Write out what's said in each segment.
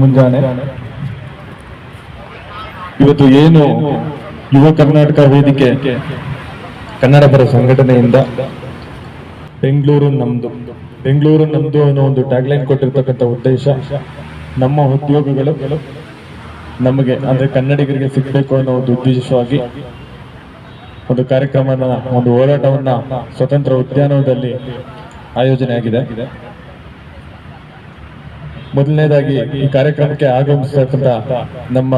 ಮುಂಜಾನೆ. ಇವತ್ತು ಏನು ಯುವ ಕರ್ನಾಟಕ ವೇದಿಕೆ ಕನ್ನಡ ಪರ ಸಂಘಟನೆಯಿಂದ ಬೆಂಗಳೂರು ನಮ್ದು. ಬೆಂಗಳೂರು ನಮ್ದು ಅನ್ನೋ ಒಂದು ಟ್ಯಾಗ್ಲೈನ್ ಕೊಟ್ಟಿರ್ತಕ್ಕಂಥ ಉದ್ದೇಶ ನಮ್ಮ ಉದ್ಯೋಗಗಳು ನಮಗೆ, ಅಂದ್ರೆ ಕನ್ನಡಿಗರಿಗೆ ಸಿಗಬೇಕು ಅನ್ನೋ ಒಂದು ಉದ್ದೇಶವಾಗಿ ಒಂದು ಕಾರ್ಯಕ್ರಮನ, ಒಂದು ಹೋರಾಟವನ್ನ, ಸ್ವತಂತ್ರ ಉದ್ಯಾನವನದಲ್ಲಿ ಆಯೋಜನೆ ಆಗಿದೆ ಮೊದಲನೇದಾಗಿ ಈ ಕಾರ್ಯಕ್ರಮಕ್ಕೆ ಆಗಮಿಸತಕ್ಕಂತ ನಮ್ಮ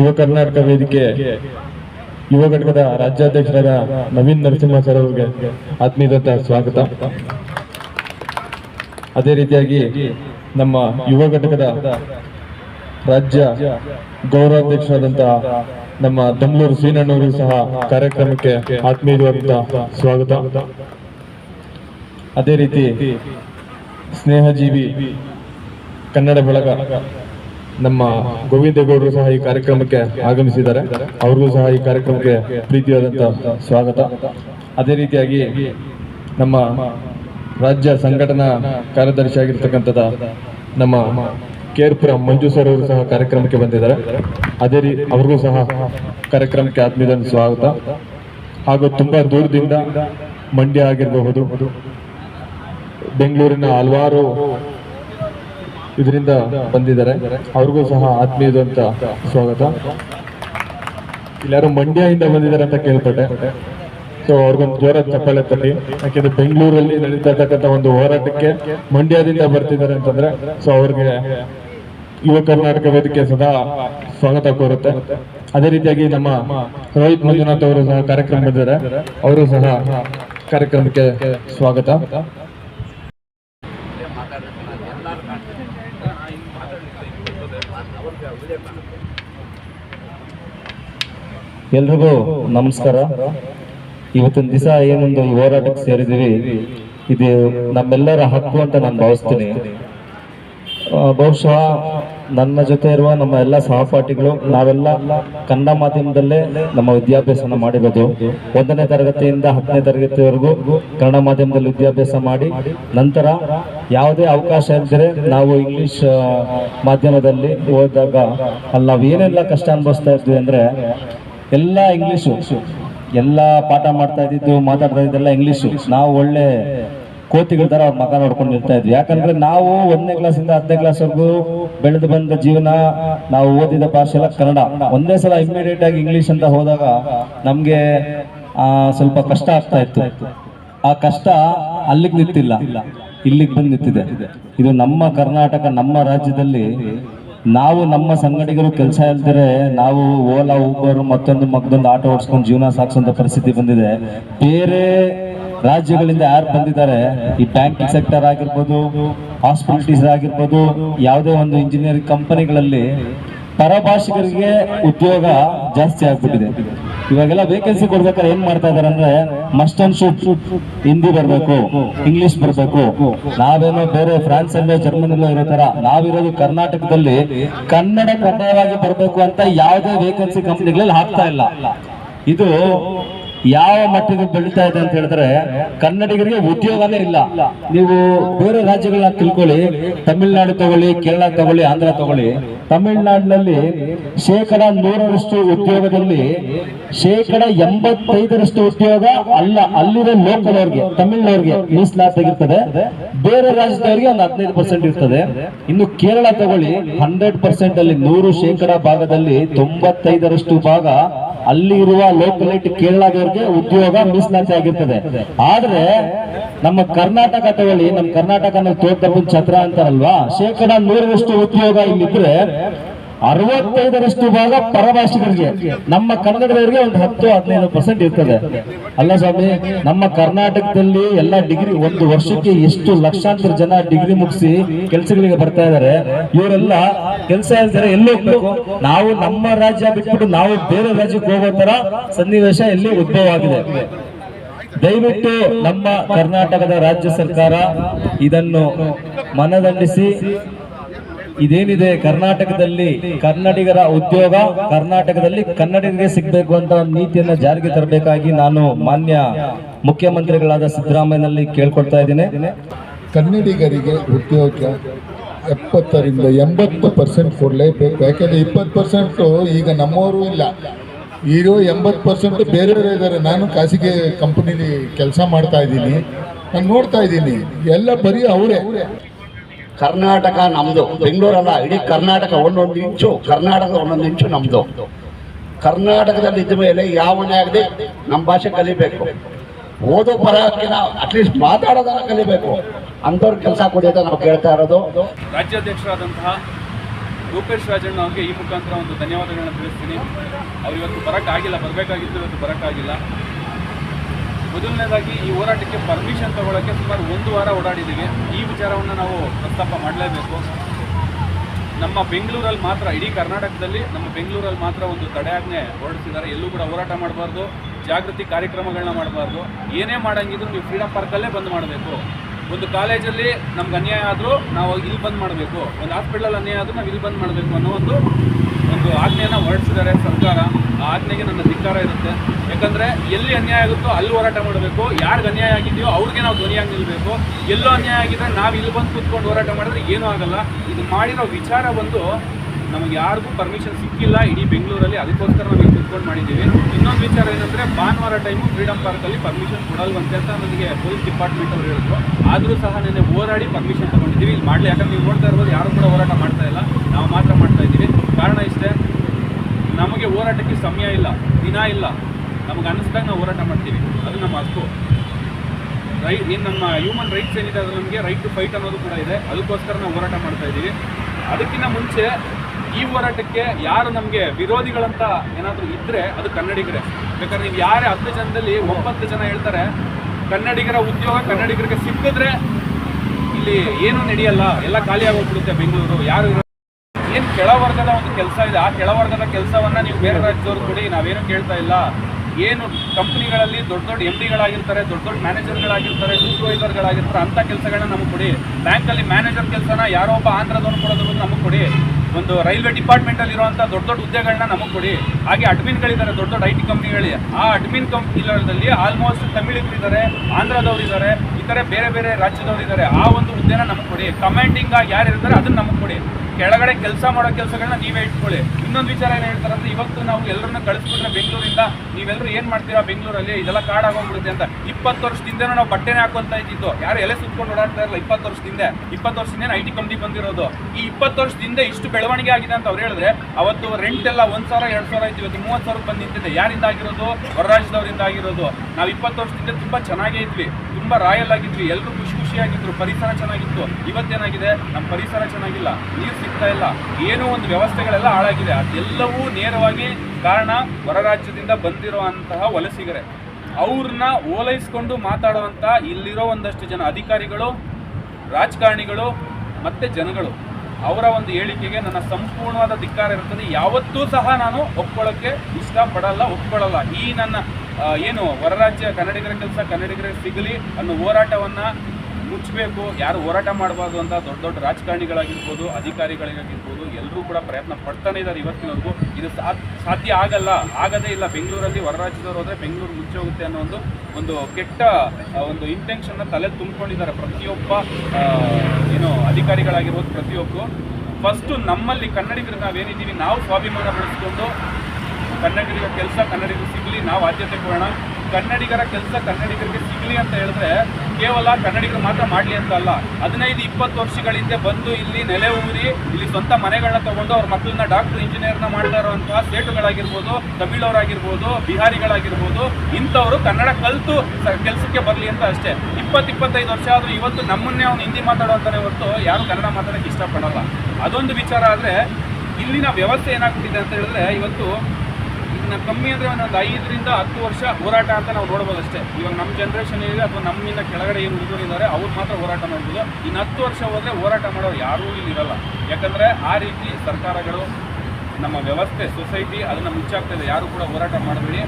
ಯುವ ಕರ್ನಾಟಕ ವೇದಿಕೆ, ಯುವ ಘಟಕದ ರಾಜ್ಯಾಧ್ಯಕ್ಷರಾದ ನವೀನ್ ನರಸಿಂಹ ಸರ್ ಅವರಿಗೆ ಆತ್ಮೀಯದಂತ ಸ್ವಾಗತ. ಅದೇ ರೀತಿಯಾಗಿ ನಮ್ಮ ಯುವ ಘಟಕದ ರಾಜ್ಯ ಗೌರವಾಧ್ಯಕ್ಷರಾದಂತಹ ನಮ್ಮ ದಮ್ಲೂರು ಸೀನಣ್ಣವರು ಸಹ ಕಾರ್ಯಕ್ರಮಕ್ಕೆ ಆತ್ಮೀಯವಾದಂತಹ ಸ್ವಾಗತ. ಅದೇ ರೀತಿ ಸ್ನೇಹಜೀವಿ ಕನ್ನಡ ಬಳಗ ನಮ್ಮ ಗೋವಿಂದೇಗೌಡರು ಸಹ ಈ ಕಾರ್ಯಕ್ರಮಕ್ಕೆ ಆಗಮಿಸಿದ್ದಾರೆ. ಅವ್ರಿಗೂ ಸಹ ಈ ಕಾರ್ಯಕ್ರಮಕ್ಕೆ ಪ್ರೀತಿಯಾದಂಥ ಸ್ವಾಗತ. ಅದೇ ರೀತಿಯಾಗಿ ನಮ್ಮ ರಾಜ್ಯ ಸಂಘಟನಾ ಕಾರ್ಯದರ್ಶಿ ಆಗಿರ್ತಕ್ಕಂಥದ ನಮ್ಮ ಕೇರ್ಪುರ ಮಂಜು ಸರ್ ಅವರು ಸಹ ಕಾರ್ಯಕ್ರಮಕ್ಕೆ ಬಂದಿದ್ದಾರೆ. ಅದೇ ರೀತಿ ಅವ್ರಿಗೂ ಸಹ ಕಾರ್ಯಕ್ರಮಕ್ಕೆ ಆತ್ಮೀಯ ಸ್ವಾಗತ. ಹಾಗೂ ತುಂಬಾ ದೂರದಿಂದ ಮಂಡ್ಯ ಆಗಿರಬಹುದು, ಬೆಂಗಳೂರಿನ ಹಲವಾರು ಇದರಿಂದ ಬಂದಿದ್ದಾರೆ. ಅವ್ರಿಗೂ ಸಹ ಆತ್ಮೀಯದಂತ ಸ್ವಾಗತ. ಇಲ್ಲಾರು ಮಂಡ್ಯದಿಂದ ಬಂದಿದ್ದಾರೆ ಅಂತ ಕೇಳ್ಪಟ್ಟೆ. ಸೊ ಅವ್ರಿಗೊಂದು ಜೋರ ಚಪ್ಪಾಳೆ ತಟ್ಟಿ. ಯಾಕೆಂದ್ರೆ ಬೆಂಗಳೂರಲ್ಲಿ ನಡೀತಾ ಇರ್ತಕ್ಕಂಥ ಒಂದು ಹೋರಾಟಕ್ಕೆ ಮಂಡ್ಯದಿಂದ ಬರ್ತಿದ್ದಾರೆ ಅಂತಂದ್ರೆ ಸೊ ಅವ್ರಿಗೆ ಯುವ ಕರ್ನಾಟಕ ವೇದಿಕೆ ಸದಾ ಸ್ವಾಗತ ಕೋರುತ್ತೆ. ಅದೇ ರೀತಿಯಾಗಿ ನಮ್ಮ ರೋಹಿತ್ ಮಂಜುನಾಥ್ ಅವರು ಸಹ ಕಾರ್ಯಕ್ರಮ ಬಂದಿದ್ದಾರೆ ಅವರು ಸಹ ಕಾರ್ಯಕ್ರಮಕ್ಕೆ ಸ್ವಾಗತ. ಎಲ್ರಿಗೂ ನಮಸ್ಕಾರ. ಇವತ್ತಿನ ದಿವಸ ಏನೊಂದು ಹೋರಾಟಕ್ಕೆ ಸೇರಿದೀವಿ ಇದು ನಮ್ಮೆಲ್ಲರ ಹಕ್ಕು ಅಂತ ನಾನು ಭಾವಿಸ್ತೀನಿ. ಬಹುಶಃ ನನ್ನ ಜೊತೆ ಇರುವ ನಮ್ಮ ಎಲ್ಲ ಸಹಪಾಠಿಗಳು, ನಾವೆಲ್ಲ ಕನ್ನಡ ಮಾಧ್ಯಮದಲ್ಲೇ ನಮ್ಮ ವಿದ್ಯಾಭ್ಯಾಸನ ಮಾಡಿರೋದು. ಒಂದನೇ ತರಗತಿಯಿಂದ ಹತ್ತನೇ ತರಗತಿವರೆಗೂ ಕನ್ನಡ ಮಾಧ್ಯಮದಲ್ಲಿ ವಿದ್ಯಾಭ್ಯಾಸ ಮಾಡಿ, ನಂತರ ಯಾವುದೇ ಅವಕಾಶ ಇದ್ದರೆ ನಾವು ಇಂಗ್ಲಿಷ್ ಮಾಧ್ಯಮದಲ್ಲಿ ಓದಿದಾಗ, ಅಲ್ಲಿ, ನಾವು ಏನೆಲ್ಲ ಕಷ್ಟ ಅನುಭವಿಸ್ತಾ ಇದ್ವಿ ಅಂದ್ರೆ ಎಲ್ಲ ಇಂಗ್ಲೀಷು ಎಲ್ಲ ಪಾಠ ಮಾಡ್ತಾ ಇದ್ದಿದ್ದು, ಮಾತಾಡ್ತಾ ಇದ್ದೆಲ್ಲ ಇಂಗ್ಲೀಷು ನಾವು ಒಳ್ಳೆ ಕೋತಿಗಳ ತರ ಅವ್ರ ಮಗ ನೋಡ್ಕೊಂಡು ಇರ್ತಾ ಇದ್ವಿ. ಯಾಕಂದ್ರೆ ನಾವು ಒಂದನೇ ಕ್ಲಾಸಿಂದ ಹತ್ತನೇ ಕ್ಲಾಸ್ವರೆಗೂ ಬೆಳೆದು ಬಂದ ಜೀವನ ನಾವು ಓದಿದ ಭಾಷೆ ಎಲ್ಲ ಕನ್ನಡ. ಒಂದೇ ಸಲ ಇಮಿಡಿಯೇಟ್ ಆಗಿ ಇಂಗ್ಲಿಷ್ ಅಂತ ಹೋದಾಗ ನಮ್ಗೆ ಸ್ವಲ್ಪ ಕಷ್ಟ ಆಗ್ತಾ ಇತ್ತು. ಆ ಕಷ್ಟ ಅಲ್ಲಿಗೆ ನಿಂತಿಲ್ಲ. ಇಲ್ಲಿಗೆ ಬಂದು ನಿಂತಿದೆ. ಇದು ನಮ್ಮ ಕರ್ನಾಟಕ, ನಮ್ಮ ರಾಜ್ಯದಲ್ಲಿ ನಾವು ನಮ್ಮ ಸಂಗಡಿಗರು ಕೆಲಸ ಇಲ್ದಿರೆ ನಾವು ಓಲಾ ಊಬರ್ ಮತ್ತೊಂದು ಮಗದೊಂದು ಆಟೋ ಓಡಿಸ್ಕೊಂಡು ಜೀವನ ಸಾಕ್ಸುವಂತ ಪರಿಸ್ಥಿತಿ ಬಂದಿದೆ. ಬೇರೆ ರಾಜ್ಯಗಳಿಂದ ಯಾರು ಬಂದಿದ್ದಾರೆ, ಈ ಬ್ಯಾಂಕಿಂಗ್ ಸೆಕ್ಟರ್ ಆಗಿರ್ಬೋದು ಹಾಸ್ಪಿಟಲ್ಟೀಸ್ ಆಗಿರ್ಬೋದು, ಯಾವುದೇ ಒಂದು ಇಂಜಿನಿಯರಿಂಗ್ ಕಂಪನಿಗಳಲ್ಲಿ ಪರಭಾಷಿಗರಿಗೆ ಉದ್ಯೋಗ ಜಾಸ್ತಿ ಆಗ್ಬಿಟ್ಟಿದೆ. ಇವಾಗೆಲ್ಲ ವೇಕೆನ್ಸಿ ಕೊಡ್ಬೇಕಾದ್ರೆ ಏನ್ ಮಾಡ್ತಾ ಇದಾರೆ ಅಂದ್ರೆ ಮಸ್ಟ್ ಅಂಡ್ ಶೂಟ್ ಹಿಂದಿ ಬರ್ಬೇಕು ಇಂಗ್ಲಿಷ್ ಬರ್ಬೇಕು. ನಾವೇನೋ ಬೇರೆ ಫ್ರಾನ್ಸ್ ಅಲ್ಲೋ ಜರ್ಮನಿಲೋ ಇರೋ ತರ ನಾವಿರೋದು ಕರ್ನಾಟಕದಲ್ಲಿ ಕನ್ನಡ ಕಡ್ಡಾಯವಾಗಿ ಬರ್ಬೇಕು ಅಂತ ಯಾವುದೇ ವೇಕೆನ್ಸಿ ಕಂಪ್ನಿಗಳಲ್ಲಿ ಹಾಕ್ತಾ ಇಲ್ಲ. ಇದು ಯಾವ ಮಟ್ಟಿಗೆ ಬೆಳೀತಾ ಇದೆ ಅಂತ ಹೇಳಿದ್ರೆ ಕನ್ನಡಿಗರಿಗೆ ಉದ್ಯೋಗನೇ ಇಲ್ಲ. ನೀವು ಬೇರೆ ರಾಜ್ಯಗಳನ್ನ ತಿಳ್ಕೊಳ್ಳಿ, ತಮಿಳ್ನಾಡು ತಗೊಳ್ಳಿ, ಕೇರಳ ತಗೊಳ್ಳಿ, ಆಂಧ್ರ ತಗೊಳ್ಳಿ. ತಮಿಳ್ನಾಡಿನಲ್ಲಿ ಶೇಕಡ ನೂರರಷ್ಟು ಉದ್ಯೋಗದಲ್ಲಿ ಶೇಕಡ ಎಂಬತ್ತೈದರಷ್ಟು ಉದ್ಯೋಗ ಅಲ್ಲ, ಅಲ್ಲಿರೋ ಲೋಕಲ್ ಅವ್ರಿಗೆ ತಮಿಳ್ನವ್ರಿಗೆ ಮೀಸಲಾತಿಗಿರ್ತದೆ ಬೇರೆ ರಾಜ್ಯದವರಿಗೆ ಒಂದು ಹದಿನೈದು ಪರ್ಸೆಂಟ್ ಇರ್ತದೆ. ಇನ್ನು ಕೇರಳ ತಗೊಳ್ಳಿ, ಹಂಡ್ರೆಡ್ ಪರ್ಸೆಂಟ್ ಅಲ್ಲಿ ನೂರು ಶೇಕಡ ಭಾಗದಲ್ಲಿ ತೊಂಬತ್ತೈದರಷ್ಟು ಭಾಗ ಅಲ್ಲಿ ಇರುವ ಲೋಕಲೈಟ್ ಕೇರಳದವರಿಗೆ ಉದ್ಯೋಗ ಮೀಸಲಾತಿ ಆಗಿರ್ತದೆ. ಆದ್ರೆ ನಮ್ಮ ಕರ್ನಾಟಕ ತಗೊಳ್ಳಿ ನಮ್ಮ ಕರ್ನಾಟಕ ತೋಟದ ಛತ್ರ ಅಂತಾರಲ್ವಾ, ಶೇಕಡ ನೂರರಷ್ಟು ಉದ್ಯೋಗ ಇಲ್ಲಿದ್ರೆ ಅರವತ್ತೈದರಷ್ಟು ಭಾಗ ಪರಭಾಷಿಕರಿಗೆ ನಮ್ಮ ಕನ್ನಡದವರಿಗೆ ಒಂದು ಹತ್ತು, ಹದಿನೈದು ಪರ್ಸೆಂಟ್ ಇರ್ತದೆ. ಅಲ್ಲ ಸ್ವಾಮಿ, ನಮ್ಮ ಕರ್ನಾಟಕದಲ್ಲಿ ಎಲ್ಲ ಡಿಗ್ರಿ ಒಂದು ವರ್ಷಕ್ಕೆ ಎಷ್ಟು ಲಕ್ಷಾಂತರ ಜನ ಡಿಗ್ರಿ ಮುಗಿಸಿ ಕೆಲಸಗಳಿಗೆ ಬರ್ತಾ ಇದಾರೆ, ಇವರೆಲ್ಲ ಕೆಲಸ ಇದ್ದಾರೆ ಎಲ್ಲಿ ಹೋಗ್ಬೇಕು? ನಾವು ನಮ್ಮ ರಾಜ್ಯ ಬಿಟ್ಬಿಟ್ಟು ನಾವು ಬೇರೆ ರಾಜ್ಯಕ್ಕೆ ಹೋಗೋ ತರ ಸನ್ನಿವೇಶ ಇಲ್ಲಿ ಉದ್ಭವ ಆಗಿದೆ. ದಯವಿಟ್ಟು ನಮ್ಮ ಕರ್ನಾಟಕದ ರಾಜ್ಯ ಸರ್ಕಾರ ಇದನ್ನು ಮನದಂಡಿಸಿ ಇದೇನಿದೆ ಕರ್ನಾಟಕದಲ್ಲಿ ಕನ್ನಡಿಗರ ಉದ್ಯೋಗ, ಕರ್ನಾಟಕದಲ್ಲಿ ಕನ್ನಡಿಗರಿಗೆ ಸಿಗ್ಬೇಕು ಅಂತ ಒಂದು ನೀತಿಯನ್ನ ಜಾರಿಗೆ ತರಬೇಕಾಗಿ ನಾನು ಮಾನ್ಯ ಮುಖ್ಯಮಂತ್ರಿಗಳಾದ ಸಿದ್ದರಾಮಯ್ಯನಲ್ಲಿ ಕೇಳ್ಕೊಳ್ತಾ ಇದ್ದೀನಿ. ಕನ್ನಡಿಗರಿಗೆ ಉದ್ಯೋಗ ಎಪ್ಪತ್ತರಿಂದ ಎಂಬತ್ತು ಪರ್ಸೆಂಟ್ ಕೊಡಲೇಬೇಕು. ಯಾಕೆಂದರೆ ಇಪ್ಪತ್ತು ಪರ್ಸೆಂಟು ಈಗ ನಮ್ಮವರು ಇಲ್ಲ. ಇರೋ ಎಂಬತ್ತು ಪರ್ಸೆಂಟ್ ಬೇರೆ ಇದ್ದಾರೆ. ನಾನು ಖಾಸಗಿ ಕಂಪನಿಲಿ ಕೆಲಸ ಮಾಡ್ತಾ ಇದ್ದೀನಿ. ನಾನು ನೋಡ್ತಾ ಇದ್ದೀನಿ. ಎಲ್ಲ ಬರೀ ಅವರೇ. ಕರ್ನಾಟಕ ನಮ್ದು. ಬೆಂಗಳೂರಲ್ಲ, ಇಡೀ ಕರ್ನಾಟಕ ಒಂದೊಂದು ಇಂಚು, ಕರ್ನಾಟಕದ ಒಂದೊಂದು ಇಂಚು ನಮ್ದು. ಕರ್ನಾಟಕದಲ್ಲಿ ಇದ್ದ ಮೇಲೆ ಯಾವನೇ ಆಗದೆ ನಮ್ಮ ಭಾಷೆ ಕಲಿಬೇಕು. ಓದೋ ಪರಕ್ಕಿನ ಅಟ್ಲೀಸ್ಟ್ ಮಾತಾಡೋದನ್ನ ಕಲಿಬೇಕು. ಅಂಥವ್ರ ಕೆಲಸ ಕೊಡಿ ಅಂತ ನಾವು ಕೇಳ್ತಾ ಇರೋದು. ರಾಜ್ಯಾಧ್ಯಕ್ಷರಾದಂತಹ ರೂಪೇಶ್ ರಾಜಣ್ಣ ಅವರಿಗೆ ಈ ಮುಖಾಂತರ ಒಂದು ಧನ್ಯವಾದಗಳನ್ನ ತಿಳಿಸ್ತೀನಿ. ಅವ್ರು ಇವತ್ತು ಬರೋಕ್ಕಾಗಿಲ್ಲ, ಬರಬೇಕಾಗಿತ್ತು, ಇವತ್ತು ಬರೋಕ್ಕಾಗಿಲ್ಲ. ಮೊದಲನೇದಾಗಿ ಈ ಹೋರಾಟಕ್ಕೆ ಪರ್ಮಿಷನ್ ತಗೊಳ್ಳೋಕ್ಕೆ ಸುಮಾರು ಒಂದು ವಾರ ಓಡಾಡಿದ್ದೀವಿ. ಈ ವಿಚಾರವನ್ನು ನಾವು ಪ್ರಸ್ತಾಪ ಮಾಡಲೇಬೇಕು. ನಮ್ಮ ಬೆಂಗಳೂರಲ್ಲಿ ಮಾತ್ರ, ಇಡೀ ಕರ್ನಾಟಕದಲ್ಲಿ ನಮ್ಮ ಬೆಂಗಳೂರಲ್ಲಿ ಮಾತ್ರ ಒಂದು ತಡೆಯಾಜ್ಞೆ ಹೊರಡಿಸಿದ್ದಾರೆ. ಎಲ್ಲೂ ಕೂಡ ಹೋರಾಟ ಮಾಡಬಾರ್ದು, ಜಾಗೃತಿ ಕಾರ್ಯಕ್ರಮಗಳನ್ನ ಮಾಡಬಾರ್ದು. ಏನೇ ಮಾಡಂಗಿದ್ರು ನೀವು ಫ್ರೀಡಮ್ ಪಾರ್ಕಲ್ಲೇ ಬಂದ್ ಮಾಡಬೇಕು. ಒಂದು ಕಾಲೇಜಲ್ಲಿ ನಮ್ಗೆ ಅನ್ಯಾಯ ಆದರೂ ನಾವು ಇಲ್ಲಿ ಬಂದ್ ಮಾಡಬೇಕು. ಒಂದು ಹಾಸ್ಪಿಟಲ್ ಅನ್ಯಾಯ ಆದರೂ ನಾವು ಇಲ್ಲಿ ಬಂದ್ ಮಾಡಬೇಕು ಅನ್ನೋ ಒಂದು ಒಂದು ಆಜ್ಞೆಯನ್ನು ಹೊರಡಿಸಿದ್ದಾರೆ ಸರ್ಕಾರ. ಆ ಆಜ್ಞೆಗೆ ನನ್ನ ಧಿಕ್ಕಾರ ಇರುತ್ತೆ. ಯಾಕಂದರೆ ಎಲ್ಲಿ ಅನ್ಯಾಯ ಆಗುತ್ತೋ ಅಲ್ಲಿ ಹೋರಾಟ ಮಾಡಬೇಕು. ಯಾರಿಗೆ ಅನ್ಯಾಯ ಆಗಿದೆಯೋ ಅವ್ರಿಗೆ ನಾವು ಧ್ವನಿಯಾಗಿ ನಿಲ್ಲಬೇಕು ಎಲ್ಲೋ ಅನ್ಯಾಯ ಆಗಿದೆ ನಾವು ಇಲ್ಲಿ ಬಂದು ಕೂತ್ಕೊಂಡು ಹೋರಾಟ ಮಾಡಿದ್ರೆ ಏನೂ ಆಗಲ್ಲ. ಇದು ಮಾಡಿರೋ ವಿಚಾರ ಬಂದು ನಮಗೆ ಯಾರಿಗೂ ಪರ್ಮಿಷನ್ ಸಿಕ್ಕಿಲ್ಲ. ಇಡೀ ಬೆಂಗಳೂರಲ್ಲಿ ಅದಕ್ಕೋಸ್ಕರ ನಾವು ಕೂತ್ಕೊಂಡು ಮಾಡಿದ್ದೀವಿ. ಇನ್ನೊಂದು ವಿಚಾರ ಏನಂದರೆ ಭಾನುವಾರ ಟೈಮು ಫ್ರೀಡಮ್ ಪಾರ್ಕಲ್ಲಿ ಪರ್ಮಿಷನ್ ಕೊಡಲ್ವಂತೆ ಅಂತ ನನಗೆ ಪೊಲೀಸ್ ಡಿಪಾರ್ಟ್ಮೆಂಟ್ ಅವರು ಹೇಳಿದ್ರು. ಆದರೂ ಸಹ ನಿನ್ನೆ ಹೋರಾಡಿ ಪರ್ಮಿಷನ್ ತಗೊಂಡಿದ್ದೀವಿ. ಇಲ್ಲಿ ಮಾಡಲಿ. ಯಾಕಂದ್ರೆ ನೀವು ನೋಡ್ತಾ ಇರ್ಬೋದು, ಯಾರು ಕೂಡ ಹೋರಾಟ ಮಾಡ್ತಾ ಇಲ್ಲ. ನಾವು ಮಾತ್ರ ಮಾಡ್ತಾ ಇದ್ದೀವಿ. ಕಾರಣ ಇಷ್ಟೇ, ನಮಗೆ ಹೋರಾಟಕ್ಕೆ ಸಮಯ ಇಲ್ಲ, ದಿನ ಇಲ್ಲ. ನಮಗೆ ಅನ್ನಿಸ್ದಾಗ ನಾವು ಹೋರಾಟ ಮಾಡ್ತೀವಿ. ಅದು ನಮ್ಮ ಹಕ್ಕು. ರೈ ಏನು ನಮ್ಮ ಹ್ಯೂಮನ್ ರೈಟ್ಸ್ ಏನಿದೆ, ಅದು ನಮಗೆ ರೈಟ್ ಟು ಫೈಟ್ ಅನ್ನೋದು ಕೂಡ ಇದೆ. ಅದಕ್ಕೋಸ್ಕರ ನಾವು ಹೋರಾಟ ಮಾಡ್ತಾ ಇದ್ದೀವಿ. ಅದಕ್ಕಿಂತ ಮುಂಚೆ ಈ ಹೋರಾಟಕ್ಕೆ ಯಾರು ನಮಗೆ ವಿರೋಧಿಗಳಂತ ಏನಾದರೂ ಇದ್ದರೆ ಅದು ಕನ್ನಡಿಗರೇ. ಬೇಕಾದ್ರೆ ನೀವು ಯಾರೇ ಹತ್ತು ಜನದಲ್ಲಿ ಒಂಬತ್ತು ಜನ ಹೇಳ್ತಾರೆ, ಕನ್ನಡಿಗರ ಉದ್ಯೋಗ ಕನ್ನಡಿಗರಿಗೆ ಸಿಕ್ಕಿದ್ರೆ ಇಲ್ಲಿ ಏನೂ ನಡೆಯಲ್ಲ, ಎಲ್ಲ ಖಾಲಿ ಆಗೋಗ್ಬಿಡುತ್ತೆ ಬೆಂಗಳೂರು. ಯಾರು ಏನ್ ಕೆಳವರ್ಗದ ಒಂದು ಕೆಲಸ ಇದೆ? ಆ ಕೆಳವರ್ಗದ ಕೆಲಸವನ್ನ ನೀವು ಬೇರೆ ರಾಜ್ಯದವ್ರು ಕೊಡಿ ನಾವೇನು ಕೇಳ್ತಾ ಇಲ್ಲ. ಏನು ಕಂಪ್ನಿಗಳಲ್ಲಿ ದೊಡ್ಡ ದೊಡ್ಡ ಎಂ ಡಿಗಳಾಗಿರ್ತಾರೆ ದೊಡ್ಡ ದೊಡ್ಡ ಮ್ಯಾನೇಜರ್ಗಳಾಗಿರ್ತಾರೆ ಸೂಪರ್ವೈಸರ್ಗಳಾಗಿರ್ತಾರೆ ಅಂತ ಕೆಲಸಗಳನ್ನ ನಮಗೆ ಕೊಡಿ. ಬ್ಯಾಂಕಲ್ಲಿ ಮ್ಯಾನೇಜರ್ ಕೆಲಸನ ಯಾರೋ ಒಬ್ಬ ಆಂಧ್ರದವ್ರು ಕೊಡೋದು ಬಂದು ನಮಗೆ ಕೊಡಿ. ಒಂದು ರೈಲ್ವೆ ಡಿಪಾರ್ಟ್ಮೆಂಟಲ್ಲಿ ಇರುವಂಥ ದೊಡ್ಡ ದೊಡ್ಡ ಹುದ್ದೆಗಳನ್ನ ನಮಗೆ ಕೊಡಿ. ಹಾಗೆ ಅಡ್ಮಿನ್ಗಳಿದ್ದಾರೆ, ದೊಡ್ಡ ದೊಡ್ಡ ಐ ಟಿ ಕಂಪ್ನಿಗಳಿಗೆ ಆ ಅಡ್ಮಿನ್ ಕಂಪ್ನಿಗಳಲ್ಲಿ ಆಲ್ಮೋಸ್ಟ್ ತಮಿಳಿಗರು ಇದ್ದಾರೆ ಆಂಧ್ರದವ್ರು ಇದ್ದಾರೆ ಈ ಥರ ಬೇರೆ ಬೇರೆ ರಾಜ್ಯದವ್ರು ಇದ್ದಾರೆ ಆ ಒಂದು ಹುದ್ದೆನ ನಮಗೆ ಕೊಡಿ. ಕಮಾಂಡಿಂಗ್ ಆಗಿ ಯಾರು ಇರ್ತಾರೆ ಅದನ್ನ ನಮಗೆ ಕೊಡಿ. ಕೆಳಗಡೆ ಕೆಲಸ ಮಾಡೋ ಕೆಲಸಗಳನ್ನ ನೀವೇ ಇಟ್ಕೊಳ್ಳಿ. ಇನ್ನೊಂದು ವಿಚಾರ ಏನು ಹೇಳ್ತಾರೆ ಅಂದ್ರೆ, ಇವತ್ತು ನಾವು ಎಲ್ಲರನ್ನ ಕಳಿಸ್ಬಿಟ್ರೆ ಬೆಂಗಳೂರಿಂದ ನೀವೆಲ್ಲರೂ ಏನು ಮಾಡ್ತೀರಾ ಬೆಂಗಳೂರಲ್ಲಿ? ಇದೆಲ್ಲ ಕಾಡಾಗೋಗ್ಬಿಡುತ್ತೆ ಅಂತ. ಇಪ್ಪತ್ತು ವರ್ಷದಿಂದ ನಾವು ಬಟ್ಟೆನೇ ಹಾಕೊಂತ ಇದ್ದಿದ್ದು. ಯಾರು ಎಲೆ ಸುತ್ಕೊಂಡು ಓಡಾಡ್ತಾ ಇರಲ್ಲ ಇಪ್ಪತ್ತು ವರ್ಷದಿಂದ. ಇಪ್ಪತ್ತು ವರ್ಷದಿಂದ ಐ ಟಿ ಕಂಪ್ನಿ ಬಂದಿರೋದು. ಈ ಇಪ್ಪತ್ತು ವರ್ಷದಿಂದ ಇಷ್ಟು ಬೆಳವಣಿಗೆ ಆಗಿದೆ ಅಂತ ಅವ್ರು ಹೇಳಿದ್ರೆ, ಅವತ್ತು ರೆಂಟ್ ಎಲ್ಲ ಒಂದು ಸಾವಿರ, ಎರಡು ಸಾವಿರ ಆಯ್ತು. ಇವತ್ತು ಮೂವತ್ತು ಸಾವಿರ ಬಂದು ನಿಂತಿದೆ. ಯಾರಿಂದ ಆಗಿರೋದು? ಹೊರ ರಾಜ್ಯದವರಿಂದ ಆಗಿರೋದು. ನಾವು ಇಪ್ಪತ್ತು ವರ್ಷದಿಂದ ತುಂಬಾ ಚೆನ್ನಾಗೇ ಇದ್ವಿ. ತುಂಬಾ ರಾಯಲ್ ಆಗಿದ್ವಿ. ಎಲ್ಲರೂ ಖುಷಿ ಖುಷಿಯಾಗಿದ್ರು. ಪರಿಸರ ಚೆನ್ನಾಗಿತ್ತು. ಇವತ್ತೇನಾಗಿದೆ? ನಮ್ಮ ಪರಿಸರ ಚೆನ್ನಾಗಿಲ್ಲ. ನೀರು ಸಿಗ್ತಾ ಇಲ್ಲ. ಏನೋ ಒಂದು ವ್ಯವಸ್ಥೆಗಳೆಲ್ಲ ಹಾಳಾಗಿದೆ. ಅದೆಲ್ಲವೂ ನೇರವಾಗಿ ಕಾರಣ ಹೊರ ರಾಜ್ಯದಿಂದ ಬಂದಿರುವಂತಹ ವಲಸಿಗರೇ. ಅವ್ರನ್ನ ಓಲೈಸ್ಕೊಂಡು ಮಾತಾಡುವಂಥ ಇಲ್ಲಿರೋ ಒಂದಷ್ಟು ಜನ ಅಧಿಕಾರಿಗಳು, ರಾಜಕಾರಣಿಗಳು, ಮತ್ತೆ ಜನಗಳು. ಅವರ ಒಂದು ಹೇಳಿಕೆಗೆ ನನ್ನ ಸಂಪೂರ್ಣವಾದ ಧಿಕ್ಕಾರ ಇರ್ತದೆ ಯಾವತ್ತೂ ಸಹ ನಾನು ಒಪ್ಕೊಳ್ಳೋಕ್ಕೆ ಇಷ್ಟಪಡಲ್ಲ, ಒಪ್ಕೊಳ್ಳಲ್ಲ. ಈ ನನ್ನ ಏನು ಹೊರರಾಜ್ಯ ಕನ್ನಡಿಗರ ಕೆಲಸ, ಕನ್ನಡಿಗರಿಗೆ ಸಿಗಲಿ ಅನ್ನೋ ಹೋರಾಟವನ್ನ ಮುಚ್ಚಬೇಕು ಯಾರು ಹೋರಾಟ ಮಾಡಬಾರ್ದು ಅಂತ ದೊಡ್ಡ ದೊಡ್ಡ ರಾಜಕಾರಣಿಗಳಾಗಿರ್ಬೋದು ಅಧಿಕಾರಿಗಳಿಗಾಗಿರ್ಬೋದು ಎಲ್ಲರೂ ಕೂಡ ಪ್ರಯತ್ನ ಪಡ್ತಾನೆ ಇದ್ದಾರೆ ಇವತ್ತಿನವರೆಗೂ. ಇದು ಸಾಧ್ಯ ಆಗಲ್ಲ, ಆಗದೇ ಇಲ್ಲ. ಬೆಂಗಳೂರಲ್ಲಿ ಹೊರ ರಾಜ್ಯದವ್ರು ಹೋದರೆ ಬೆಂಗಳೂರು ಮುಚ್ಚಿ ಹೋಗುತ್ತೆ ಅನ್ನೋ ಒಂದು ಒಂದು ಕೆಟ್ಟ ಒಂದು ಇಂಟೆನ್ಷನ್ನ ತಲೆ ತುಂಬಿಕೊಂಡಿದ್ದಾರೆ ಪ್ರತಿಯೊಬ್ಬ ಏನು ಅಧಿಕಾರಿಗಳಾಗಿರ್ಬೋದು, ಪ್ರತಿಯೊಬ್ಬರು. ಫಸ್ಟು ನಮ್ಮಲ್ಲಿ ಕನ್ನಡಿಗರು ನಾವೇನಿದ್ದೀವಿ, ನಾವು ಸ್ವಾಭಿಮಾನ ಬೆಳೆಸ್ಕೊಂಡು ಕನ್ನಡಿಗರ ಕೆಲಸ ಕನ್ನಡಿಗರು ಸಿಗಲಿ, ನಾವು ಆದ್ಯತೆ ಕೊಡೋಣ. ಕನ್ನಡಿಗರ ಕೆಲಸ ಕನ್ನಡಿಗರಿಗೆ ಸಿಗಲಿ ಅಂತ ಹೇಳಿದ್ರೆ ಕೇವಲ ಕನ್ನಡಿಗರು ಮಾತ್ರ ಮಾಡಲಿ ಅಂತ ಅಲ್ಲ. ಹದಿನೈದು, ಇಪ್ಪತ್ತು ವರ್ಷಗಳಿಂದ ಬಂದು ಇಲ್ಲಿ ನೆಲೆ ಊರಿ, ಇಲ್ಲಿ ಸ್ವಂತ ಮನೆಗಳನ್ನ ತಗೊಂಡು ಅವ್ರ ಮಕ್ಕಳನ್ನ ಡಾಕ್ಟರ್ ಇಂಜಿನಿಯರ್ನ ಮಾಡ್ತಾ ಇರುವಂತಹ ಸೇಟುಗಳಾಗಿರ್ಬೋದು ತಮಿಳವರಾಗಿರ್ಬೋದು, ಬಿಹಾರಿಗಳಾಗಿರ್ಬೋದು, ಇಂಥವರು ಕನ್ನಡ ಕಲಿತು ಕೆಲಸಕ್ಕೆ ಬರಲಿ ಅಂತ ಅಷ್ಟೇ. ಇಪ್ಪತ್ತು, ಇಪ್ಪತ್ತೈದು ವರ್ಷ ಆದರೂ ಇವತ್ತು ನಮ್ಮನ್ನೇ ಅವ್ನು ಹಿಂದಿ ಮಾತಾಡುವಂತಾರೆ ಹೊರತು ಯಾರು ಕನ್ನಡ ಮಾತಾಡೋಕ್ಕೆ ಇಷ್ಟಪಡಲ್ಲ. ಅದೊಂದು ವಿಚಾರ ಆದರೆ ಇಲ್ಲಿನ ವ್ಯವಸ್ಥೆ ಏನಾಗ್ಬಿಟ್ಟಿದೆ ಅಂತ ಹೇಳಿದ್ರೆ ಇವತ್ತು ಇನ್ನು ಕಮ್ಮಿ ಅಂದರೆ ಒಂದೊಂದು ಐದರಿಂದ ಹತ್ತು ವರ್ಷ ಹೋರಾಟ ಅಂತ ನಾವು ನೋಡ್ಬೋದು ಅಷ್ಟೇ. ಇವಾಗ ನಮ್ಮ ಜನ್ರೇಷನ್ ಏನಿದೆ ಅಥವಾ ನಮ್ಮಿಂದ ಕೆಳಗಡೆ ಏನು ಹುಡುಗರು ಇದ್ದಾರೆ ಅವ್ರು ಮಾತ್ರ ಹೋರಾಟ ಮಾಡ್ಬೋದು. ಇನ್ನು ಹತ್ತು ವರ್ಷ ಹೋದರೆ ಹೋರಾಟ ಮಾಡೋರು ಯಾರೂ ಇಲ್ಲಿ ಇರಲ್ಲ. ಯಾಕಂದರೆ ಆ ರೀತಿ ಸರ್ಕಾರಗಳು, ನಮ್ಮ ವ್ಯವಸ್ಥೆ ಸೊಸೈಟಿ ಅದನ್ನು ಮುಚ್ಚಾಗ್ತದೆ ಯಾರು ಕೂಡ ಹೋರಾಟ ಮಾಡಬೇಡಿ.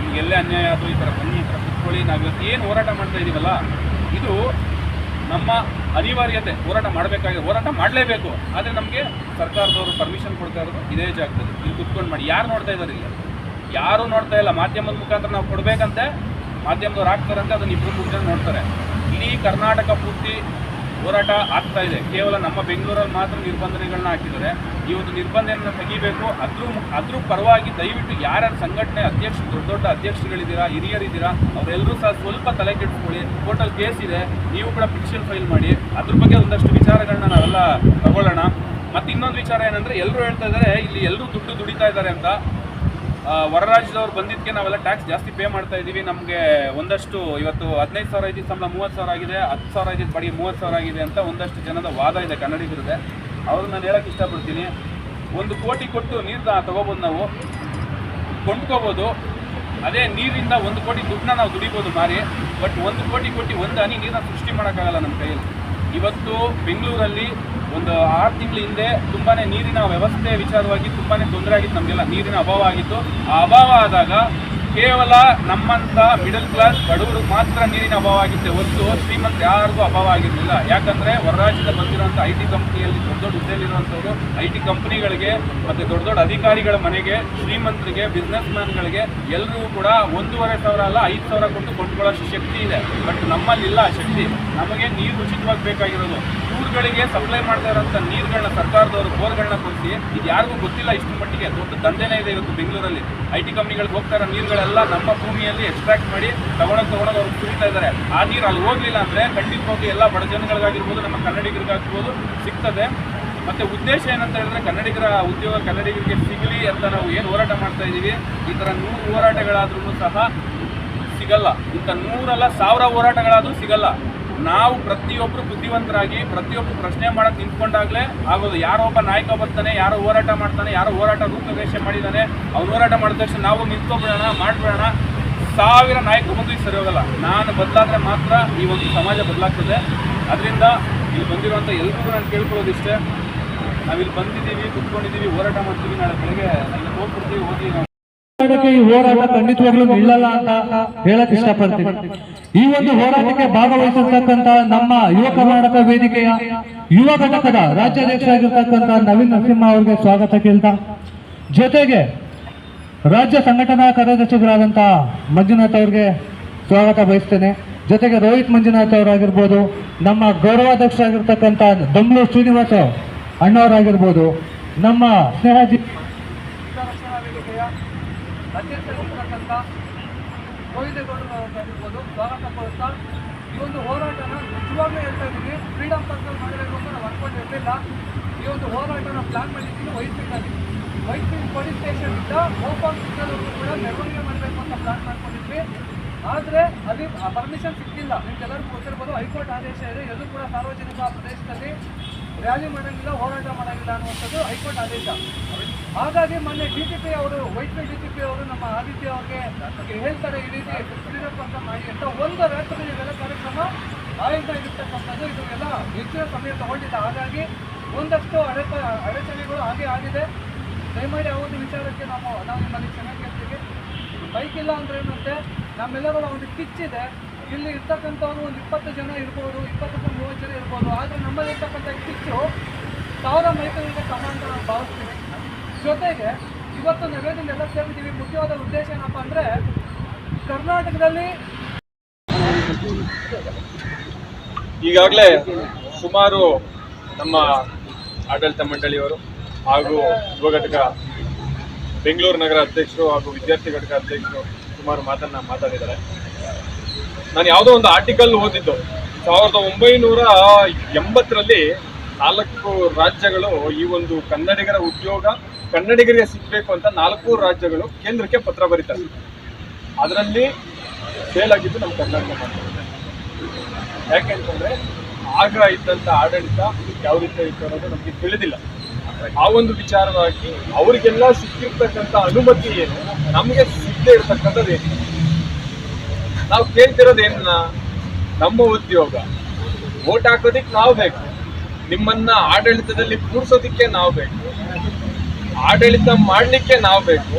ನಿಮ್ಗೆ ಎಲ್ಲೇ ಅನ್ಯಾಯ ಆದರೂ ಈ ಥರ ಬನ್ನಿ, ಈ ಥರ ಕುತ್ಕೊಳ್ಳಿ. ನಾವು ಇವತ್ತು ಏನು ಹೋರಾಟ ಮಾಡ್ತಾ ಇದ್ದೀವಲ್ಲ ಇದು ನಮ್ಮ ಅನಿವಾರ್ಯತೆ. ಹೋರಾಟ ಮಾಡಬೇಕಾಗಿದೆ. ಹೋರಾಟ ಮಾಡಲೇಬೇಕು. ಆದರೆ ನಮಗೆ ಸರ್ಕಾರದವರು ಪರ್ಮಿಷನ್ ಕೊಡ್ತಾ ಇರೋದು ಇದೇ ಜಾಗದಲ್ಲಿ. ಇಲ್ಲಿ ಕುತ್ಕೊಂಡು ಮಾಡಿ. ಯಾರು ನೋಡ್ತಾ ಇದ್ದಾರೆ ಇಲ್ಲಿ? ಯಾರು ನೋಡ್ತಾ ಇಲ್ಲ. ಮಾಧ್ಯಮದ ಮುಖಾಂತರ ನಾವು ಕೊಡಬೇಕಂತೆ. ಮಾಧ್ಯಮದವ್ರು ಹಾಕ್ತಾರಂತೆ, ಅದನ್ನ ಇಬ್ಬರು ಜನ ನೋಡ್ತಾರೆ. ಇಲ್ಲಿ ಕರ್ನಾಟಕ ಪೂರ್ತಿ ಹೋರಾಟ ಆಗ್ತಾ ಇದೆ. ಕೇವಲ ನಮ್ಮ ಬೆಂಗಳೂರಲ್ಲಿ ಮಾತ್ರ ನಿರ್ಬಂಧನೆಗಳನ್ನ ಹಾಕಿದ್ದಾರೆ. ಈ ಒಂದು ನಿರ್ಬಂಧನೆಯನ್ನು ತೆಗಿಬೇಕು. ಅದ್ರ ಅದ್ರ ಪರವಾಗಿ ದಯವಿಟ್ಟು ಯಾರ್ಯಾರ ಸಂಘಟನೆ ಅಧ್ಯಕ್ಷ ದೊಡ್ಡ ದೊಡ್ಡ ಅಧ್ಯಕ್ಷರುಗಳಿದ್ದೀರಾ, ಹಿರಿಯರಿದ್ದೀರಾ, ಅವರೆಲ್ಲರೂ ಸಹ ಸ್ವಲ್ಪ ತಲೆ ಕೆಟ್ಟುಕೊಳ್ಳಿ ಕೋರ್ಟಲ್ಲಿ ಕೇಸ್ ಇದೆ. ನೀವು ಕೂಡ ಪಿಟಿಷನ್ ಫೈಲ್ ಮಾಡಿ. ಅದ್ರ ಬಗ್ಗೆ ಒಂದಷ್ಟು ವಿಚಾರಗಳನ್ನ ನಾವೆಲ್ಲ ತಗೊಳ್ಳೋಣ. ಮತ್ತು ಇನ್ನೊಂದು ವಿಚಾರ ಏನಂದರೆ, ಎಲ್ಲರೂ ಹೇಳ್ತಾ ಇದ್ದಾರೆ, ಇಲ್ಲಿ ಎಲ್ಲರೂ ದುಡ್ಡು ದುಡಿತಾ ಇದ್ದಾರೆ ಅಂತ. ಹೊರ ರಾಜ್ಯದವ್ರು ಬಂದಿದ್ದಕ್ಕೆ ನಾವೆಲ್ಲ ಟ್ಯಾಕ್ಸ್ ಜಾಸ್ತಿ ಪೇ ಮಾಡ್ತಾ ಇದ್ದೀವಿ. ನಮಗೆ ಒಂದಷ್ಟು ಇವತ್ತು ಹದಿನೈದು ಸಾವಿರ ಇದ್ದಿದ್ದು ಸಂಬಳ ಮೂವತ್ತು ಸಾವಿರ ಆಗಿದೆ, ಹತ್ತು ಸಾವಿರ ಇದ್ದಿದ್ದು ಬಡಿ ಮೂವತ್ತು ಸಾವಿರ ಆಗಿದೆ ಅಂತ ಒಂದಷ್ಟು ಜನದ ವಾದ ಇದೆ ಕನ್ನಡಿಗರದೆ ಅವ್ರನ್ನ ನಾನು ಹೇಳಕ್ಕೆ ಇಷ್ಟಪಡ್ತೀನಿ. ಒಂದು ಕೋಟಿ ಕೊಟ್ಟು ನೀರನ್ನ ತಗೋಬೋದು ನಾವು, ಕೊಂಡ್ಕೋಬೋದು. ಅದೇ ನೀರಿಂದ ಒಂದು ಕೋಟಿ ದುಡ್ಡನ್ನ ನಾವು ದುಡಿಬೋದು ಮಾರಿ. ಬಟ್ ಒಂದು ಕೋಟಿ ಕೊಟ್ಟು ಒಂದು ಹನಿ ನೀರನ್ನ ಸೃಷ್ಟಿ ಮಾಡೋಕ್ಕಾಗಲ್ಲ ನಮ್ಮ ಕೈಯಲ್ಲಿ. ಇವತ್ತು ಬೆಂಗಳೂರಲ್ಲಿ ಒಂದು ಆರು ತಿಂಗಳ ಹಿಂದೆ ತುಂಬಾ ನೀರಿನ ವ್ಯವಸ್ಥೆ ವಿಚಾರವಾಗಿ ತುಂಬಾ ತೊಂದರೆ ಆಗಿತ್ತು, ನಮಗೆಲ್ಲ ನೀರಿನ ಅಭಾವ ಆಗಿತ್ತು. ಆ ಅಭಾವ ಆದಾಗ ಕೇವಲ ನಮ್ಮಂಥ ಮಿಡಲ್ ಕ್ಲಾಸ್ ಬಡವರು ಮಾತ್ರ ನೀರಿನ ಅಭಾವ ಆಗಿದೆ ಹೊರತು ಶ್ರೀಮಂತ ಯಾರಿಗೂ ಅಭಾವ ಆಗಿರಲಿಲ್ಲ ಯಾಕಂದರೆ ಹೊರ ರಾಜ್ಯದ ಬಂದಿರುವಂಥ ಐ ಟಿ ಕಂಪ್ನಿಯಲ್ಲಿ ದೊಡ್ಡ ದೊಡ್ಡ ಹುದ್ದೆಯಲ್ಲಿರುವಂಥವ್ರು ಐ ಟಿ ಕಂಪ್ನಿಗಳಿಗೆ ಮತ್ತು ದೊಡ್ಡ ದೊಡ್ಡ ಅಧಿಕಾರಿಗಳ ಮನೆಗೆ, ಶ್ರೀಮಂತರಿಗೆ ಬಿಸ್ನೆಸ್ ಮ್ಯಾನ್ಗಳಿಗೆ ಎಲ್ಲರೂ ಕೂಡ ಒಂದೂವರೆ ಸಾವಿರ ಅಲ್ಲ, ಐದು ಸಾವಿರ ಕೊಟ್ಟು ಕೊಂಡ್ಕೊಳ್ಳೋಷ್ಟು ಶಕ್ತಿ ಇದೆ. ಬಟ್ ನಮ್ಮಲ್ಲಿಲ್ಲ ಆ ಶಕ್ತಿ. ನಮಗೆ ನೀರು ಉಚಿತವಾಗಿ ಬೇಕಾಗಿರೋದು. ಊರುಗಳಿಗೆ ಸಪ್ಲೈ ಮಾಡ್ತಾ ಇರೋಂಥ ನೀರುಗಳನ್ನ ಸರ್ಕಾರದವರು ಬೋರ್ಗಳನ್ನ ಕೊಡಿಸಿ ಇದು ಯಾರಿಗೂ ಗೊತ್ತಿಲ್ಲ ಇಷ್ಟು ಮಟ್ಟಿಗೆ, ದೊಡ್ಡ ದಂಧೆನೇ ಇದೆ ಇವತ್ತು ಬೆಂಗಳೂರಲ್ಲಿ. ಐ ಟಿ ಕಂಪ್ನಿಗಳಿಗೆ ಹೋಗ್ತಾ ಇರೋ ನೀರುಗಳೆಲ್ಲ ನಮ್ಮ ಭೂಮಿಯಲ್ಲಿ ಎಕ್ಸ್ಟ್ರಾಕ್ಟ್ ಮಾಡಿ ತಗೊಳಕ್ ತಗೊಳಕ್ ಅವ್ರು ಕುಡಿತಾ ಇದ್ದಾರೆ ಆ ನೀರು ಅಲ್ಲಿ ಹೋಗ್ಲಿಲ್ಲ ಅಂದ್ರೆ ಖಂಡಿತವಾಗಿ ಎಲ್ಲ ಬಡ ಜನಗಳಿಗಾಗಿರ್ಬೋದು, ನಮ್ಮ ಕನ್ನಡಿಗರಿಗಾಗಿರ್ಬೋದು ಸಿಗ್ತದೆ. ಮತ್ತೆ ಉದ್ದೇಶ ಏನಂತ ಹೇಳಿದ್ರೆ ಕನ್ನಡಿಗರ ಉದ್ಯೋಗ ಕನ್ನಡಿಗರಿಗೆ ಸಿಗಲಿ ಅಂತ ನಾವು ಏನು ಹೋರಾಟ ಮಾಡ್ತಾ ಇದ್ದೀವಿ ಈ ಥರ ನೂರು ಹೋರಾಟಗಳಾದ್ರೂ ಸಹ ಸಿಗಲ್ಲ. ಇಂಥ ನೂರಲ್ಲ ಸಾವಿರ ಹೋರಾಟಗಳಾದರೂ ಸಿಗಲ್ಲ. ನಾವು ಪ್ರತಿಯೊಬ್ಬರು ಬುದ್ಧಿವಂತರಾಗಿ ಪ್ರತಿಯೊಬ್ಬರು ಪ್ರಶ್ನೆ ಮಾಡಕ್ಕೆ ನಿಂತ್ಕೊಂಡಾಗಲೇ ಆಗೋದು. ಯಾರೋ ಒಬ್ಬ ನಾಯಕ ಬರ್ತಾನೆ, ಯಾರೋ ಹೋರಾಟ ಮಾಡ್ತಾನೆ, ಯಾರೋ ಹೋರಾಟ ರೂಪರೇಷೆ ಮಾಡಿದ್ದಾನೆ ಅವ್ನು ಹೋರಾಟ ಮಾಡಿದ ತಕ್ಷಣ ನಾವು ನಿಂತ್ಕೊಬಿಡೋಣ, ಮಾಡ್ಬಿಡೋಣ. ಸಾವಿರ ನಾಯಕರು ಬಂದು ಈಗ ಸರಿ ಹೋಗಲ್ಲ. ನಾನು ಬದಲಾದರೆ ಮಾತ್ರ ಈ ಒಂದು ಸಮಾಜ ಬದಲಾಗ್ತದೆ. ಅದರಿಂದ ಇಲ್ಲಿ ಬಂದಿರುವಂಥ ಎಲ್ರಿಗೂ ನಾನು ಕೇಳ್ಕೊಳ್ಳೋದಿಷ್ಟೇ. ನಾವಿಲ್ಲಿ ಬಂದಿದ್ದೀವಿ, ಕುತ್ಕೊಂಡಿದ್ದೀವಿ, ಹೋರಾಟ ಮಾಡ್ತೀವಿ, ನಾಳೆ ಬೆಳಗ್ಗೆ ಅಲ್ಲಿ ಹೋಗ್ಬಿಡ್ತೀವಿ, ಹೋಗಿ ಈ ಹೋರಾಟ ಖಂಡಿತವಾಗ್ಲೂ ನಿಲ್ಲಲ್ಲ ಅಂತ ಹೇಳಕ್ ಇಷ್ಟಪಡ್ತೀನಿ. ಈ ಒಂದು ಹೋರಾಟಕ್ಕೆ ಭಾಗವಹಿಸಿರ್ತಕ್ಕಂತ ನಮ್ಮ ಯುವ ಕರ್ನಾಟಕ ವೇದಿಕೆಯ ಯುವ ಘಟಕದ ರಾಜ್ಯಾಧ್ಯಕ್ಷರಾಗಿರ್ತಕ್ಕಂಥ ನವೀನ್ ನರಸಿಂಹ ಅವರಿಗೆ ಸ್ವಾಗತ ಕೇಳ್ತಾ, ಜೊತೆಗೆ ರಾಜ್ಯ ಸಂಘಟನಾ ಕಾರ್ಯದರ್ಶಿಗಳಾದಂತಹ ಮಂಜುನಾಥ್ ಅವ್ರಿಗೆ ಸ್ವಾಗತ ಬಯಸ್ತೇನೆ. ಜೊತೆಗೆ ರೋಹಿತ್ ಮಂಜುನಾಥ್ ಅವರಾಗಿರ್ಬೋದು, ನಮ್ಮ ಗೌರವಾಧ್ಯಕ್ಷರಾಗಿರ್ತಕ್ಕಂಥ ದಮ್ಲೂರು ಶ್ರೀನಿವಾಸ ಅಣ್ಣವರಾಗಿರ್ಬೋದು, ನಮ್ಮ ಸ್ನೇಹಜಿ ರಕ್ಷಣಾ ವೇದಿಕೆಯ ಅಧ್ಯಕ್ಷರಾಗಿರ್ತಕ್ಕಂಥ ಗೋವಿಂದೇಗೌಡರು ಆಗಿರ್ಬೋದು ಸ್ವಾಗತ ಕೋರುತ್ತಾ ಈ ಒಂದು ಹೋರಾಟನ ನಿಜವಾಗ್ಲೂ ಹೇಳ್ತಾ ಇದ್ದೀನಿ. ಫ್ರೀಡಮ್ ಪರ್ಸನ್ ಮಾಡಬೇಕು ಅಂತ ನಾವು ಅನ್ಕೊಂಡಿರಲಿಲ್ಲ ಈ ಒಂದು ಹೋರಾಟನ ಪ್ಲಾನ್ ಮಾಡಿದ್ದೀನಿ ವೈಟ್ಫೀಲ್ಡಲ್ಲಿ ವೈಟ್ಫೀಲ್ಡ್ ಪೊಲೀಸ್ ಸ್ಟೇಷನಿಂದ ಓಪನ್ ಸಿಗ್ನಲ್ವರೆಗೂ ಕೂಡ ಮೆರವಣಿಗೆ ಮಾಡಬೇಕು ಅಂತ ಪ್ಲಾನ್ ಮಾಡ್ಕೊಂಡಿದ್ವಿ. ಆದರೆ ಅಲ್ಲಿ ಪರ್ಮಿಷನ್ ಸಿಕ್ಕಿಲ್ಲ. ನಿಮ್ಗೆಲ್ಲರಿಗೂ ಗೊತ್ತಿರ್ಬೋದು, ಹೈಕೋರ್ಟ್ ಆದೇಶ ಇದೆ. ಎಲ್ಲೂ ಕೂಡ ಸಾರ್ವಜನಿಕ ಪ್ರದೇಶದಲ್ಲಿ ರ್ಯಾಲಿ ಮಾಡೋಂಗಿಲ್ಲ, ಹೋರಾಟ ಮಾಡೋಂಗಿಲ್ಲ ಅನ್ನುವಂಥದ್ದು ಹೈಕೋರ್ಟ್ ಆದೇಶ. ಹಾಗಾಗಿ ಮೊನ್ನೆ ಡಿ ಜಿ ಪಿ ಅವರು ವೈಟ್ಮೆ ಡಿ ಜಿ ಪಿ ಅವರು ನಮ್ಮ ಆದಿತ್ಯ ಅವ್ರಿಗೆ ಹೇಳ್ತಾರೆ ಈ ರೀತಿ ಕ್ಲೀನಪ್ ಅಂತ ಮಾಡಿ. ಅಂತ ಒಂದು ರಾತ್ರಿ ಇವೆಲ್ಲ ಕಾರ್ಯಕ್ರಮ ಆಯ್ತಾ ಇರತಕ್ಕಂಥದ್ದು ಇದು ಎಲ್ಲ ಹೆಚ್ಚಿನ ಸಮಯ ತಗೊಂಡಿದೆ ಹಾಗಾಗಿ ಒಂದಷ್ಟು ಅಡೆತ ಅಡೆತಡೆಗಳು ಹಾಗೆ ಆಗಿದೆ. ದಯಮಾಡಿ ಆ ಒಂದು ವಿಚಾರಕ್ಕೆ ನಾವು ನಾವು ನಿಮ್ಮಲ್ಲಿ ಚೆನ್ನಾಗಿ ಕೇಳ್ತೀವಿ ಬೈಕ್ ಇಲ್ಲ ಅಂದ್ರೆ ಏನಂತೆ ನಮ್ಮೆಲ್ಲರೂ ಒಂದು ಕಿಚ್ಚಿದೆ ಇಲ್ಲಿ ಇರ್ತಕ್ಕಂಥವ್ರು ಒಂದು ಇಪ್ಪತ್ತು ಜನ ಇರ್ಬೋದು ಇಪ್ಪತ್ತರಿಂದ ಮೂವತ್ತು ಜನ ಇರ್ಬೋದು. ಆದರೆ ನಮ್ಮಲ್ಲಿ ಇರ್ತಕ್ಕಂಥ ಕಿಚ್ಚು ಸಾವಿರ ಮೈಕರಿಗೆ ಸಮಾನ ಭಾವಿಸ್ತೀವಿ. ಜೊತೆಗೆ ಇವತ್ತು ನಾವೇನೆಲ್ಲ ಸೇರಿದ್ದೀವಿ. ಮುಖ್ಯವಾದ ಉದ್ದೇಶ ಏನಪ್ಪ ಅಂದರೆ ಕರ್ನಾಟಕದಲ್ಲಿ ಈಗಾಗಲೇ ಸುಮಾರು ನಮ್ಮ ಆಡಳಿತ ಮಂಡಳಿಯವರು ಹಾಗೂ ಯುವ ಘಟಕ ಬೆಂಗಳೂರು ನಗರ ಅಧ್ಯಕ್ಷರು ಹಾಗೂ ವಿದ್ಯಾರ್ಥಿ ಘಟಕ ಅಧ್ಯಕ್ಷರು ಸುಮಾರು ಮಾತನ್ನ ಮಾತಾಡಿದ್ದಾರೆ. ನಾನು ಯಾವುದೋ ಒಂದು ಆರ್ಟಿಕಲ್ ಓದಿದ್ದು. ಸಾವಿರದ ಒಂಬೈನೂರ ಎಂಬತ್ತರಲ್ಲಿ ನಾಲ್ಕು ರಾಜ್ಯಗಳು ಈ ಒಂದು ಕನ್ನಡಿಗರ ಉದ್ಯೋಗ ಕನ್ನಡಿಗರಿಗೆ ಸಿಗಬೇಕು ಅಂತ ನಾಲ್ಕು ರಾಜ್ಯಗಳು ಕೇಂದ್ರಕ್ಕೆ ಪತ್ರ ಬರೀತಾರೆ. ಅದರಲ್ಲಿ ಫೇಲ್ ಆಗಿದ್ದು ನಮ್ಮ ಕರ್ನಾಟಕ ಯಾಕೆಂತಂದ್ರೆ ಆಗ ಇದ್ದಂತ ಆಡಳಿತ ಯಾವ ರೀತಿ ಇತ್ತು ಅನ್ನೋದು ನಮಗೆ ತಿಳಿದಿಲ್ಲ. ಆ ಒಂದು ವಿಚಾರವಾಗಿ ಅವರಿಗೆಲ್ಲ ಸಿಕ್ಕಿರ್ತಕ್ಕಂಥ ಅನುಮತಿ ಏನು? ನಮಗೆ ಸಿಗದೆ ಇರ್ತಕ್ಕಂಥದ್ದು ಏನು? ನಾವು ಕೇಳ್ತಿರೋದೇನ ನಮ್ಮ ಉದ್ಯೋಗ. ಓಟ್ ಹಾಕೋದಿಕ್ ನಾವು ಬೇಕು. ನಿಮ್ಮನ್ನ ಆಡಳಿತದಲ್ಲಿ ಕೂರಿಸೋದಿಕ್ಕೆ ನಾವು ಬೇಕು. ಆಡಳಿತ ಮಾಡಲಿಕ್ಕೆ ನಾವು ಬೇಕು.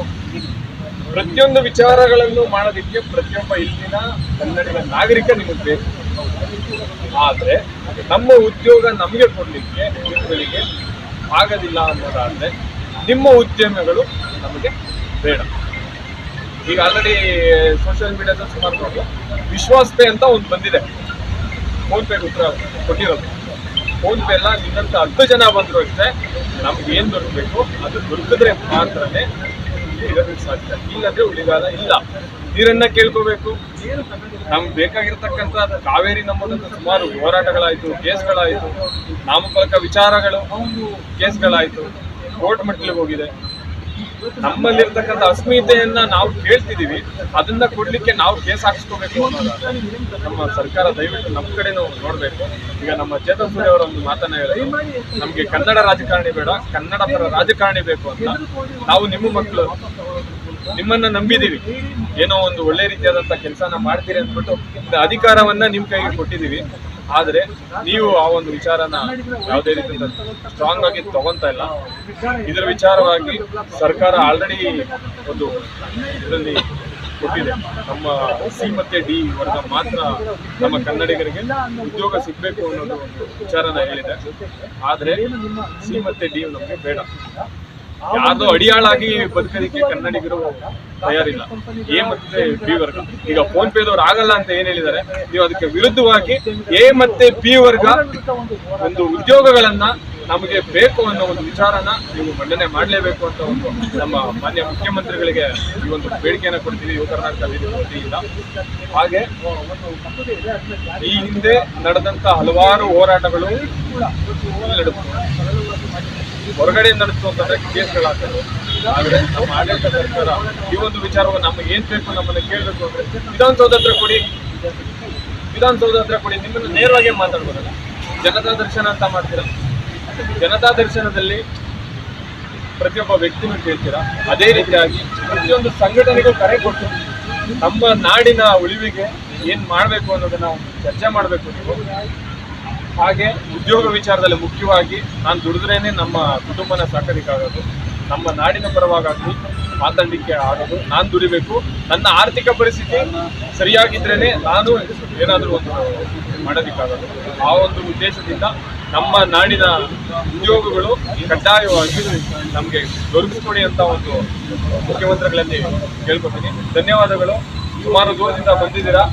ಪ್ರತಿಯೊಂದು ವಿಚಾರಗಳನ್ನು ಮಾಡೋದಕ್ಕೆ ಪ್ರತಿಯೊಬ್ಬ ಇಲ್ಲಿನ ಕನ್ನಡಿಗ ನಾಗರಿಕ ನಿಮಗೆ ಬೇಕು. ಆದರೆ ನಮ್ಮ ಉದ್ಯೋಗ ನಮಗೆ ಕೊಡ್ಲಿಕ್ಕೆ ನಿಮ್ಮಗಳಿಗೆ ಆಗೋದಿಲ್ಲ ಅನ್ನೋದಾದ್ರೆ ನಿಮ್ಮ ಉದ್ಯಮಗಳು ನಮಗೆ ಬೇಡ. ಈಗ ಆಲ್ರೆಡಿ ಸೋಷಿಯಲ್ ಮೀಡಿಯಾದ ಸುಮಾರು ವಿಶ್ವಾಸ ವಿಶ್ವಾಸ್ ಪೇ ಅಂತ ಒಂದು ಬಂದಿದೆ. ಫೋನ್ ಪೇ ಉತ್ತರ ಕೊಟ್ಟಿರೋದು. ಫೋನ್ ಪೇ ಎಲ್ಲ ನಿನ್ನಂತ ಹತ್ತು ಜನ ಬಂದ್ರು ಅಷ್ಟೇ. ನಮ್ಗೆ ಏನು ದೊರಕಬೇಕು? ಅದು ದೊರಕಿದ್ರೆ ಮಾತ್ರನೇ ಇರೋದಕ್ಕೆ ಸಾಧ್ಯ. ಇಲ್ಲಂದ್ರೆ ಉಳಿಗಾಲ ಇಲ್ಲ. ನೀರನ್ನ ಕೇಳ್ಕೋಬೇಕು. ನಮ್ಗೆ ಬೇಕಾಗಿರ್ತಕ್ಕಂಥ ಕಾವೇರಿ ನಮ್ಮದಂತ ಸುಮಾರು ಹೋರಾಟಗಳಾಯ್ತು, ಕೇಸ್ಗಳಾಯಿತು, ನಾಮಫಲಕ ವಿಚಾರಗಳು, ಕೇಸ್ಗಳಾಯಿತು. ಕೋರ್ಟ್ ಮಟ್ಟಲಿಗೆ ಹೋಗಿದೆ. ನಮ್ಮಲ್ಲಿರ್ತಕ್ಕಂಥ ಅಸ್ಮಿತೆಯನ್ನ ನಾವು ಕೇಳ್ತಿದೀವಿ ಅದನ್ನ ಕೊಡ್ಲಿಕ್ಕೆ ನಾವು ಕೇಸ್ ಹಾಕಿಸ್ಕೋಬೇಕು ಅನ್ನೋದಾದ್ರೆ ನಮ್ಮ ಸರ್ಕಾರ ದಯವಿಟ್ಟು ನಮ್ಮ ಕಡೆನೂ ನೋಡ್ಬೇಕು. ಈಗ ನಮ್ಮ ಚೇತನ್ ಅವರ ಒಂದು ಮಾತನ್ನ ಹೇಳಿದ್ರು. ನಮ್ಗೆ ಕನ್ನಡ ರಾಜಕಾರಣಿ ಬೇಡ, ಕನ್ನಡ ಪರ ರಾಜಕಾರಣಿ ಬೇಕು ಅಂತ. ನಾವು ನಿಮ್ಮ ಮಕ್ಕಳು, ನಿಮ್ಮನ್ನ ನಂಬಿದೀವಿ ಏನೋ ಒಂದು ಒಳ್ಳೆ ರೀತಿಯಾದಂತ ಕೆಲಸನ ಮಾಡ್ತೀರಿ ಅಂದ್ಬಿಟ್ಟು ಅಧಿಕಾರವನ್ನ ನಿಮ್ ಕೈಗೆ ಕೊಟ್ಟಿದೀವಿ ಆದ್ರೆ ನೀವು ಆ ಒಂದು ವಿಚಾರನ ಯಾವುದೇ ರೀತಿ ಸ್ಟ್ರಾಂಗ್ ಆಗಿ ತಗೊಂತ ಇಲ್ಲ. ಇದರ ವಿಚಾರವಾಗಿ ಸರ್ಕಾರ ಆಲ್ರೆಡಿ ಒಂದು ಇದರಲ್ಲಿ ಕೊಟ್ಟಿದೆ. ನಮ್ಮ ಸಿ ಮತ್ತೆ ಡಿ ವರ್ಗ ಮಾತ್ರ ನಮ್ಮ ಕನ್ನಡಿಗರಿಗೆ ಉದ್ಯೋಗ ಸಿಗಬೇಕು ಅನ್ನೋದು ಒಂದು ವಿಚಾರನ ಹೇಳಿದೆ. ಆದರೆ ಸಿ ಮತ್ತೆ ಡಿ ನಮಗೆ ಬೇಡ. ಯಾರ್ದೋ ಅಡಿಯಾಳಾಗಿ ಬದುಕೋದಕ್ಕೆ ಕನ್ನಡಿಗರು ತಯಾರಿಲ್ಲ. ಎ ಮತ್ತೆ ಬಿ ವರ್ಗ ಈಗ ಫೋನ್ ಪೇದವ್ರು ಆಗಲ್ಲ ಅಂತ ಏನ್ ಹೇಳಿದ್ದಾರೆ ನೀವು ಅದಕ್ಕೆ ವಿರುದ್ಧವಾಗಿ ಎ ಮತ್ತೆ ಪಿ ವರ್ಗ ಒಂದು ಉದ್ಯೋಗಗಳನ್ನ ನಮಗೆ ಬೇಕು ಅನ್ನೋ ಒಂದು ವಿಚಾರನ ನೀವು ಮಂಡನೆ ಮಾಡಲೇಬೇಕು ಅಂತ ಒಂದು ನಮ್ಮ ಮಾನ್ಯ ಮುಖ್ಯಮಂತ್ರಿಗಳಿಗೆ ಈ ಒಂದು ಬೇಡಿಕೆಯನ್ನ ಕೊಡ್ತೀವಿ. ಯುವ ಕರ್ನಾಟಕ ವೇದಿಕೆ ವತಿಯಿಂದ ಹಾಗೆ ಈ ಹಿಂದೆ ನಡೆದಂತ ಹಲವಾರು ಹೋರಾಟಗಳು ನಡೆದ. ಹೊರಗಡೆ ನಡೆಸ್ತು ಕೇಸ್ಗಳಾಗ್ತದೆ ಆದ್ರೆ ನಮ್ಮ ಆಡಳಿತ ಸರ್ಕಾರ ಈ ಒಂದು ವಿಚಾರವನ್ನು ನಮಗೆ ಏನ್ ಬೇಕು ನಮ್ಮನ್ನ ಕೇಳಬೇಕು ಅಂದ್ರೆ ವಿಧಾನಸೌಧ ಕೊಡಿ. ವಿಧಾನಸೌಧ ಹತ್ರ ಕೊಡಿ, ನಿಮ್ಮನ್ನು ನೇರವಾಗಿ ಮಾತಾಡ್ಬೋದಲ್ಲ? ಜನತಾ ದರ್ಶನ ಅಂತ ಮಾಡ್ತೀರಾ? ಜನತಾ ದರ್ಶನದಲ್ಲಿ ಪ್ರತಿಯೊಬ್ಬ ವ್ಯಕ್ತಿನೂ ಕೇಳ್ತೀರಾ? ಅದೇ ರೀತಿಯಾಗಿ ಪ್ರತಿಯೊಂದು ಸಂಘಟನೆಗೂ ಕರೆ ಕೊಟ್ಟು ನಮ್ಮ ನಾಡಿನ ಉಳಿವಿಗೆ ಏನ್ ಮಾಡ್ಬೇಕು ಅನ್ನೋದನ್ನ ಚರ್ಚೆ ಮಾಡ್ಬೇಕು ನೀವು. ಹಾಗೆ ಉದ್ಯೋಗ ವಿಚಾರದಲ್ಲಿ ಮುಖ್ಯವಾಗಿ ನಾನು ದುಡಿದ್ರೇನೆ ನಮ್ಮ ಕುಟುಂಬನ ಸಾಕೋದಕ್ಕಾಗೋದು ನಮ್ಮ ನಾಡಿನ ಪರವಾಗಲಿ ಮಾತಾಡಲಿಕ್ಕೆ ಆಗೋದು, ನಾನು ದುಡಿಬೇಕು. ನನ್ನ ಆರ್ಥಿಕ ಪರಿಸ್ಥಿತಿ ಸರಿಯಾಗಿದ್ರೇನೆ ನಾನು ಏನಾದರೂ ಒಂದು ಮಾಡೋದಕ್ಕಾಗೋದು. ಆ ಒಂದು ಉದ್ದೇಶದಿಂದ ನಮ್ಮ ನಾಡಿನ ಉದ್ಯೋಗಗಳು ಕಡ್ಡಾಯವಾಗಿ ನಮಗೆ ದೊರಕಿಸ್ಕೊಡಿ ಅಂತ ಒಂದು ಮುಖ್ಯಮಂತ್ರಿಗಳಲ್ಲಿ ಕೇಳ್ಕೊತೀನಿ. ಧನ್ಯವಾದಗಳು. ಸುಮಾರು ದೂರದಿಂದ ಬಂದಿದ್ದೀರಾ?